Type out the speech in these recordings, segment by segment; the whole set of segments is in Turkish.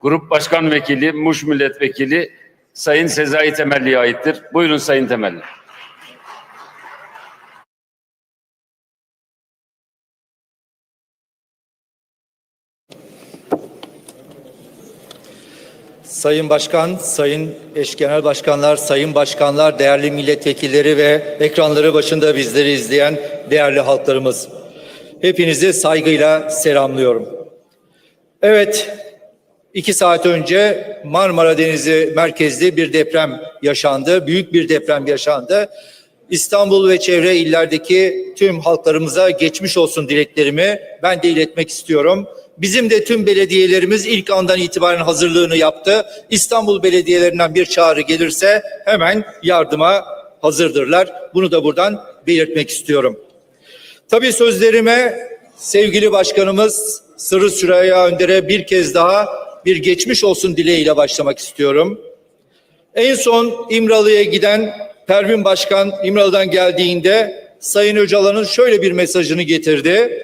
Grup Başkan Vekili, Muş Milletvekili Sayın Sezai Temelli'ye aittir. Buyurun Sayın Temelli. Sayın Başkan, Sayın Eş Genel Başkanlar, Sayın Başkanlar, değerli milletvekilleri ve ekranları başında bizleri izleyen değerli halklarımız. Hepinizi saygıyla selamlıyorum. Evet, iki saat önce Marmara Denizi merkezli bir deprem yaşandı. Büyük bir deprem yaşandı. İstanbul ve çevre illerdeki tüm halklarımıza geçmiş olsun dileklerimi ben de iletmek istiyorum. Bizim de tüm belediyelerimiz ilk andan itibaren hazırlığını yaptı. İstanbul belediyelerinden bir çağrı gelirse hemen yardıma hazırdırlar. Bunu da buradan belirtmek istiyorum. Tabii sözlerime sevgili başkanımız Sırrı Süreyya Önder'e bir kez daha bir geçmiş olsun dileğiyle başlamak istiyorum. En son İmralı'ya giden Pervin Başkan İmralı'dan geldiğinde Sayın Öcalan'ın şöyle bir mesajını getirdi.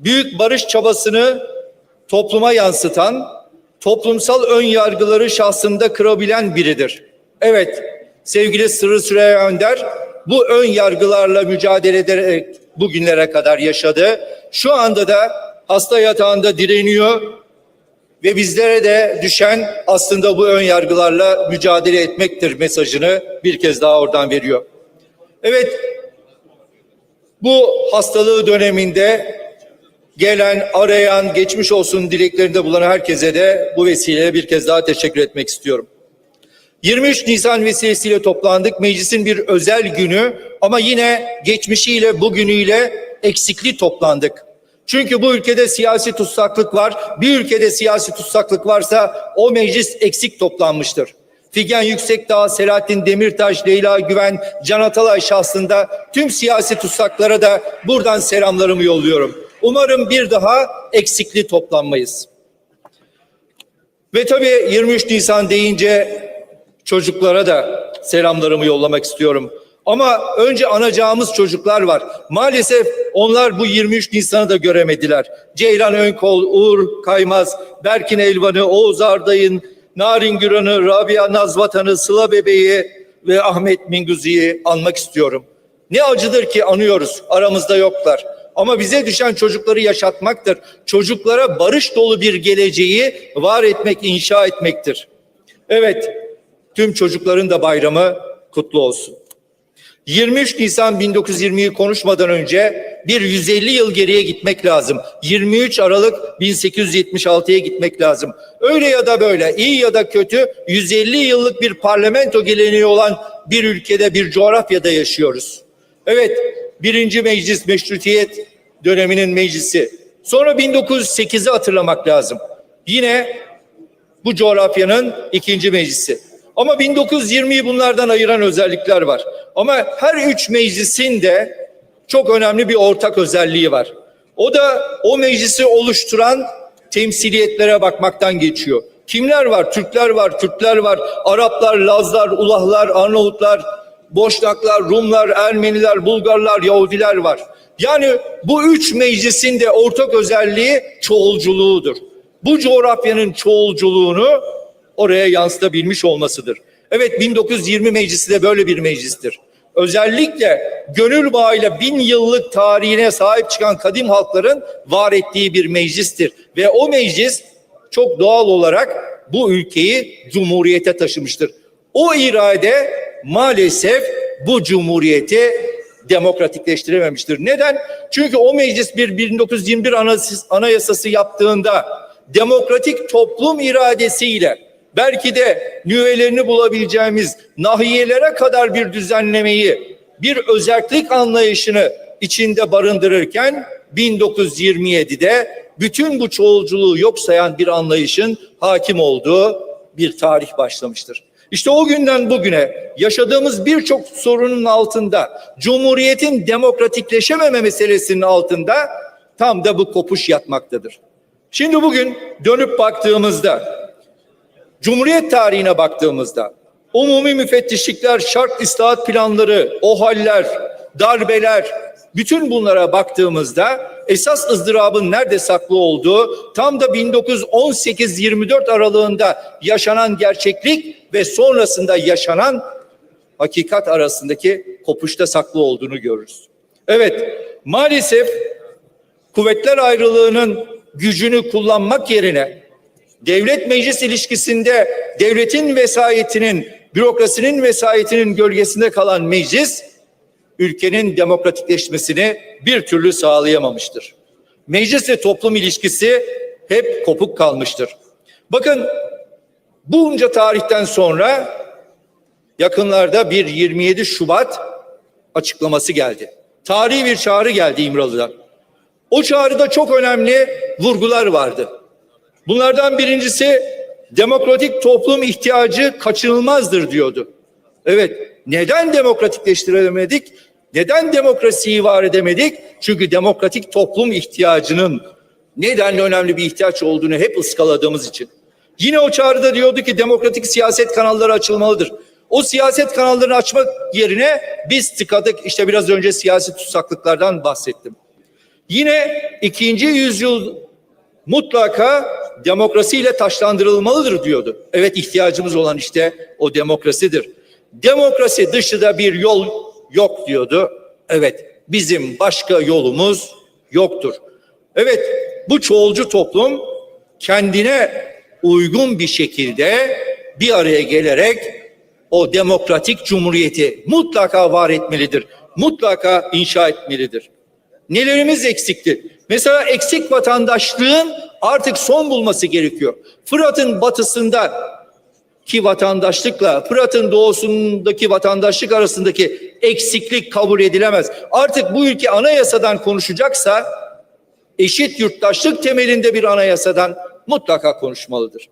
Büyük barış çabasını topluma yansıtan, toplumsal ön yargıları şahsında kırabilen biridir. Evet, sevgili Sırrı Süreyya Önder bu ön yargılarla mücadele ederek bugünlere kadar yaşadı. Şu anda da hasta yatağında direniyor ve bizlere de düşen aslında bu ön yargılarla mücadele etmektir mesajını bir kez daha oradan veriyor. Evet, bu hastalığı döneminde gelen, arayan, geçmiş olsun dileklerinde bulunan herkese de bu vesileyle bir kez daha teşekkür etmek istiyorum. 23 Nisan vesilesiyle toplandık. Meclisin bir özel günü ama yine geçmişiyle, bugünüyle eksikli toplandık. Çünkü bu ülkede siyasi tutsaklık var. Bir ülkede siyasi tutsaklık varsa o meclis eksik toplanmıştır. Figen Yüksekdağ, Selahattin Demirtaş, Leyla Güven, Can Atalay şahsında tüm siyasi tutsaklara da buradan selamlarımı yolluyorum. Umarım bir daha eksikli toplanmayız. Ve tabii 23 Nisan deyince çocuklara da selamlarımı yollamak istiyorum. Ama önce anacağımız çocuklar var. Maalesef onlar bu 23 Nisan'ı da göremediler. Ceylan Önkol, Uğur Kaymaz, Berkin Elvan'ı, Oğuz Arday'ın, Narin Güran'ı, Rabia Nazvatan'ı, Sıla Bebeği ve Ahmet Minguzzi'yi anmak istiyorum. Ne acıdır ki anıyoruz, aramızda yoklar. Ama bize düşen çocukları yaşatmaktır. Çocuklara barış dolu bir geleceği var etmek, inşa etmektir. Evet, tüm çocukların da bayramı kutlu olsun. 23 Nisan 1920'yi konuşmadan önce bir 150 yıl geriye gitmek lazım. 23 Aralık 1876'ya gitmek lazım. Öyle ya da böyle, iyi ya da kötü 150 yıllık bir parlamento geleneği olan bir ülkede, bir coğrafyada yaşıyoruz. Evet, birinci meclis meşrutiyet döneminin meclisi. Sonra 1908'i hatırlamak lazım. Yine bu coğrafyanın ikinci meclisi. Ama 1920'yi bunlardan ayıran özellikler var. Ama her üç meclisin de çok önemli bir ortak özelliği var. O da o meclisi oluşturan temsiliyetlere bakmaktan geçiyor. Kimler var? Türkler var, Kürtler var, Araplar, Lazlar, Ulahlar, Arnavutlar, Boşnaklar, Rumlar, Ermeniler, Bulgarlar, Yahudiler var. Yani bu üç meclisin de ortak özelliği çoğulculuğudur. Bu coğrafyanın çoğulculuğunu oraya yansıtabilmiş olmasıdır. Evet 1920 meclisi de böyle bir meclistir. Özellikle gönül bağıyla bin yıllık tarihine sahip çıkan kadim halkların var ettiği bir meclistir. Ve o meclis çok doğal olarak bu ülkeyi cumhuriyete taşımıştır. O irade maalesef bu cumhuriyeti demokratikleştirememiştir. Neden? Çünkü o meclis bir 1921 anayasası yaptığında demokratik toplum iradesiyle belki de nüvelerini bulabileceğimiz nahiyelere kadar bir düzenlemeyi, bir özellik anlayışını içinde barındırırken 1927'de bütün bu çoğulculuğu yok sayan bir anlayışın hakim olduğu bir tarih başlamıştır. İşte o günden bugüne yaşadığımız birçok sorunun altında, Cumhuriyet'in demokratikleşememe meselesinin altında tam da bu kopuş yatmaktadır. Şimdi bugün dönüp baktığımızda Cumhuriyet tarihine baktığımızda umumi müfettişlikler, şart islahat planları, o haller, darbeler, bütün bunlara baktığımızda esas ızdırabın nerede saklı olduğu tam da 1918-24 aralığında yaşanan gerçeklik ve sonrasında yaşanan hakikat arasındaki kopuşta saklı olduğunu görürüz. Evet, maalesef kuvvetler ayrılığının gücünü kullanmak yerine devlet meclis ilişkisinde devletin vesayetinin, bürokrasinin vesayetinin gölgesinde kalan meclis ülkenin demokratikleşmesini bir türlü sağlayamamıştır. Meclis ve toplum ilişkisi hep kopuk kalmıştır. Bakın bunca tarihten sonra yakınlarda bir 27 Şubat açıklaması geldi. Tarihi bir çağrı geldi İmralı'dan. O çağrıda çok önemli vurgular vardı. Bunlardan birincisi demokratik toplum ihtiyacı kaçınılmazdır diyordu. Evet, neden demokratikleştiremedik? Neden demokrasiyi var edemedik? Çünkü demokratik toplum ihtiyacının nedenle önemli bir ihtiyaç olduğunu hep ıskaladığımız için. Yine o çağrıda diyordu ki demokratik siyaset kanalları açılmalıdır. O siyaset kanallarını açmak yerine biz tıkadık. İşte biraz önce siyasi tutsaklıklardan bahsettim. Yine ikinci yüzyıl mutlaka demokrasiyle taşlandırılmalıdır diyordu. Evet ihtiyacımız olan işte o demokrasidir. Demokrasi dışında bir yol yok diyordu. Evet bizim başka yolumuz yoktur. Evet bu çoğulcu toplum kendine uygun bir şekilde bir araya gelerek o demokratik cumhuriyeti mutlaka var etmelidir. Mutlaka inşa etmelidir. Nelerimiz eksikti? Mesela eksik vatandaşlığın artık son bulması gerekiyor. Fırat'ın batısında ki vatandaşlıkla Fırat'ın doğusundaki vatandaşlık arasındaki eksiklik kabul edilemez. Artık bu ülke anayasadan konuşacaksa eşit yurttaşlık temelinde bir anayasadan mutlaka konuşmalıdır.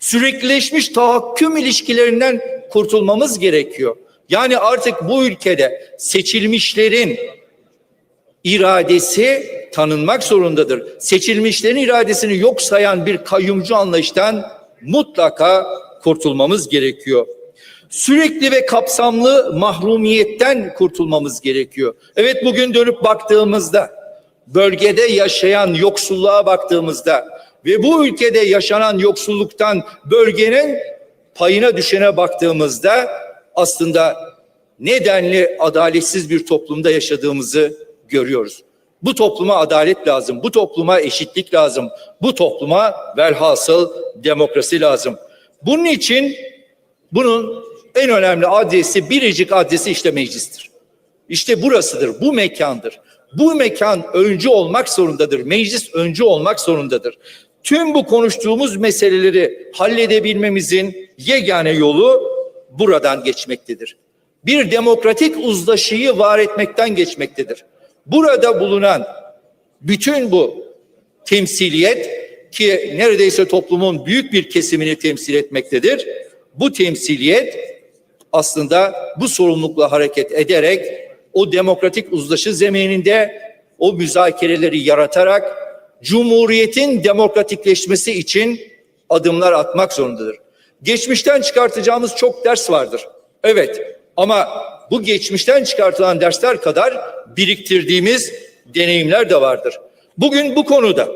Süreklileşmiş tahakküm ilişkilerinden kurtulmamız gerekiyor. Yani artık bu ülkede seçilmişlerin iradesi tanınmak zorundadır. Seçilmişlerin iradesini yok sayan bir kayyumcu anlayıştan mutlaka kurtulmamız gerekiyor. Sürekli ve kapsamlı mahrumiyetten kurtulmamız gerekiyor. Evet bugün dönüp baktığımızda bölgede yaşayan yoksulluğa baktığımızda ve bu ülkede yaşanan yoksulluktan bölgenin payına düşene baktığımızda aslında nedenli adaletsiz bir toplumda yaşadığımızı görüyoruz. Bu topluma adalet lazım, bu topluma eşitlik lazım, bu topluma velhasıl demokrasi lazım. Bunun için bunun en önemli adresi, biricik adresi işte meclistir. İşte burasıdır, bu mekandır. Bu mekan öncü olmak zorundadır, meclis öncü olmak zorundadır. Tüm bu konuştuğumuz meseleleri halledebilmemizin yegane yolu buradan geçmektedir. Bir demokratik uzlaşıyı var etmekten geçmektedir. Burada bulunan bütün bu temsiliyet ki neredeyse toplumun büyük bir kesimini temsil etmektedir. Bu temsiliyet aslında bu sorumlulukla hareket ederek o demokratik uzlaşı zemininde o müzakereleri yaratarak Cumhuriyetin demokratikleşmesi için adımlar atmak zorundadır. Geçmişten çıkartacağımız çok ders vardır. Evet ama bu geçmişten çıkartılan dersler kadar biriktirdiğimiz deneyimler de vardır. Bugün bu konuda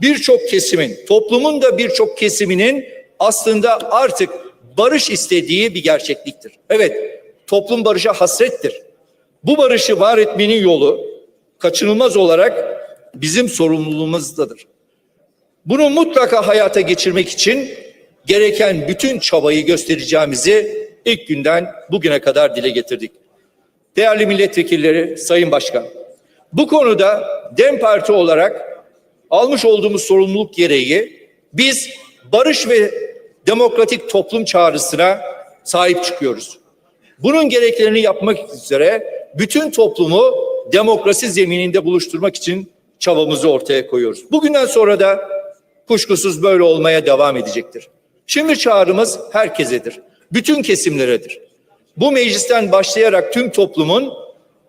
birçok kesimin, toplumun da birçok kesiminin aslında artık barış istediği bir gerçekliktir. Evet, toplum barışa hasrettir. Bu barışı var etmenin yolu kaçınılmaz olarak bizim sorumluluğumuzdadır. Bunu mutlaka hayata geçirmek için gereken bütün çabayı göstereceğimizi ilk günden bugüne kadar dile getirdik. Değerli milletvekilleri, Sayın Başkan, bu konuda DEM Parti olarak almış olduğumuz sorumluluk gereği biz barış ve demokratik toplum çağrısına sahip çıkıyoruz. Bunun gereklerini yapmak üzere bütün toplumu demokrasi zemininde buluşturmak için çabamızı ortaya koyuyoruz. Bugünden sonra da kuşkusuz böyle olmaya devam edecektir. Şimdi çağrımız herkesedir. Bütün kesimleredir. Bu meclisten başlayarak tüm toplumun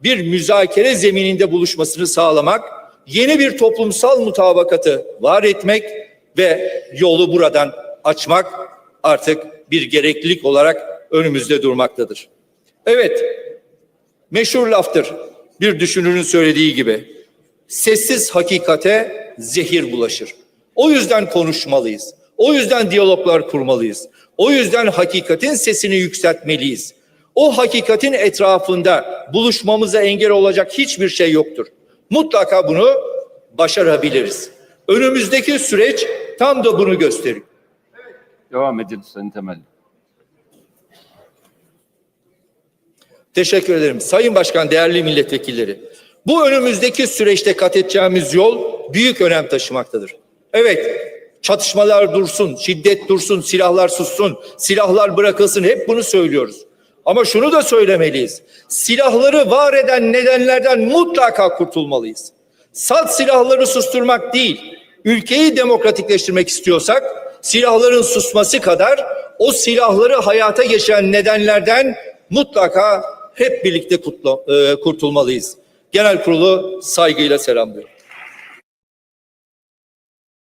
bir müzakere zemininde buluşmasını sağlamak, yeni bir toplumsal mutabakatı var etmek ve yolu buradan açmak artık bir gereklilik olarak önümüzde durmaktadır. Evet, meşhur laftır bir düşünürün söylediği gibi. Sessiz hakikate zehir bulaşır. O yüzden konuşmalıyız. O yüzden diyaloglar kurmalıyız. O yüzden hakikatin sesini yükseltmeliyiz. O hakikatin etrafında buluşmamıza engel olacak hiçbir şey yoktur. Mutlaka bunu başarabiliriz. Önümüzdeki süreç tam da bunu gösteriyor. Devam edin Sayın Temelli. Teşekkür ederim. Sayın Başkan, değerli milletvekilleri. Bu önümüzdeki süreçte kat edeceğimiz yol büyük önem taşımaktadır. Evet, çatışmalar dursun, şiddet dursun, silahlar sussun, silahlar bırakılsın hep bunu söylüyoruz. Ama şunu da söylemeliyiz. Silahları var eden nedenlerden mutlaka kurtulmalıyız. Salt silahları susturmak değil, ülkeyi demokratikleştirmek istiyorsak silahların susması kadar o silahları hayata geçiren nedenlerden mutlaka hep birlikte kutla- e, kurtulmalıyız. Genel kurulu saygıyla selamlıyorum.